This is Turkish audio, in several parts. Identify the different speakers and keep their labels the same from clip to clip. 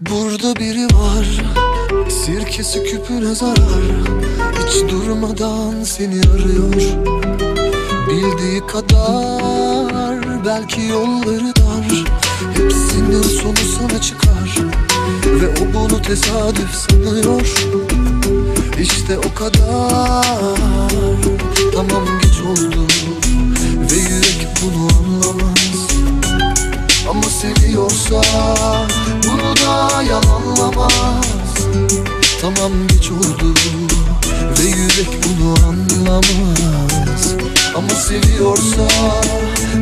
Speaker 1: Burada biri var. Sirkesi küpüne zarar. Hiç durmadan seni arıyor. Bildiği kadar Belki yolları dar. Hepsinin sonu sana çıkar. Ve o bunu tesadüf sanıyor. İşte o kadar. Tamam ama seviyorsa bunu da yalanlamaz. Tamam geç oldu ve yürek bunu anlamaz. Ama seviyorsa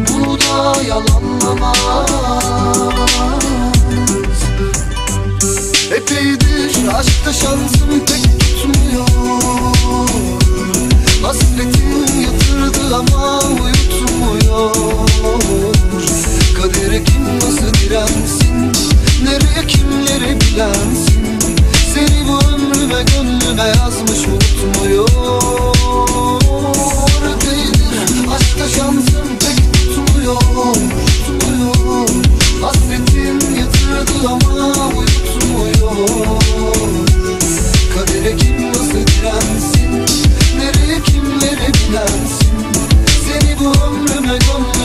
Speaker 1: bunu da yalanlamaz. Epeydir aşkta şansım pek tutmuyor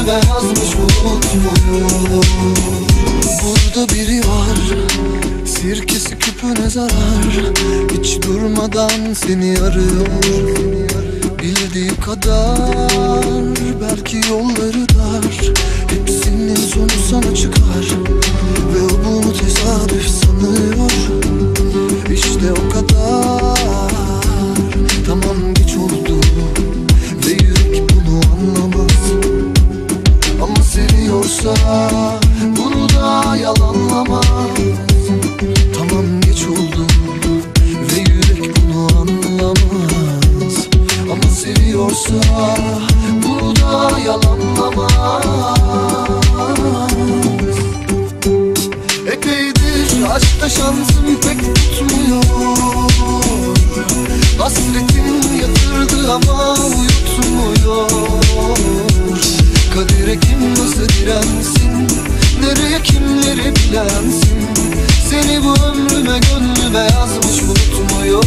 Speaker 1: gönlüme yazmış unutmuyor Burada biri var. Sirkesi küpüne zarar. Hiç durmadan seni arıyor. Bildiği kadar Belki yolları dar. Hepsinin sonu sana çıkar. Ve bunu tesadüf seviyorsa Bunu da yalanlamaz Tamam geç oldu Ve yürek bunu anlamaz. Ama seviyorsa Bunu da yalanlamaz. Epeydir aşkta şansım pek tutmuyor. Hasretim yatırdı ama uyutmuyor Kadire kim nasıl dirensin Nereye kimleri bilensin? Seni bu ömrüme gönlüme yazmış unutmuyor.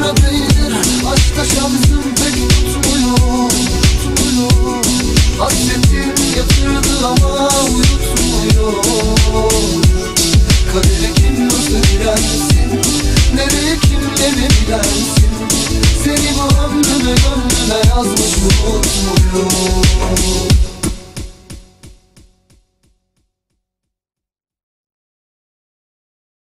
Speaker 1: Nedir aşkta şansım pek tutmuyor. Tutmuyor. Hasretim yatırdı ama uyutmuyor. Kadire kim nasıl dirensin Nereye kimleri bilensin? Seni bu ömrüme Gönlüme yazmış bu mutlu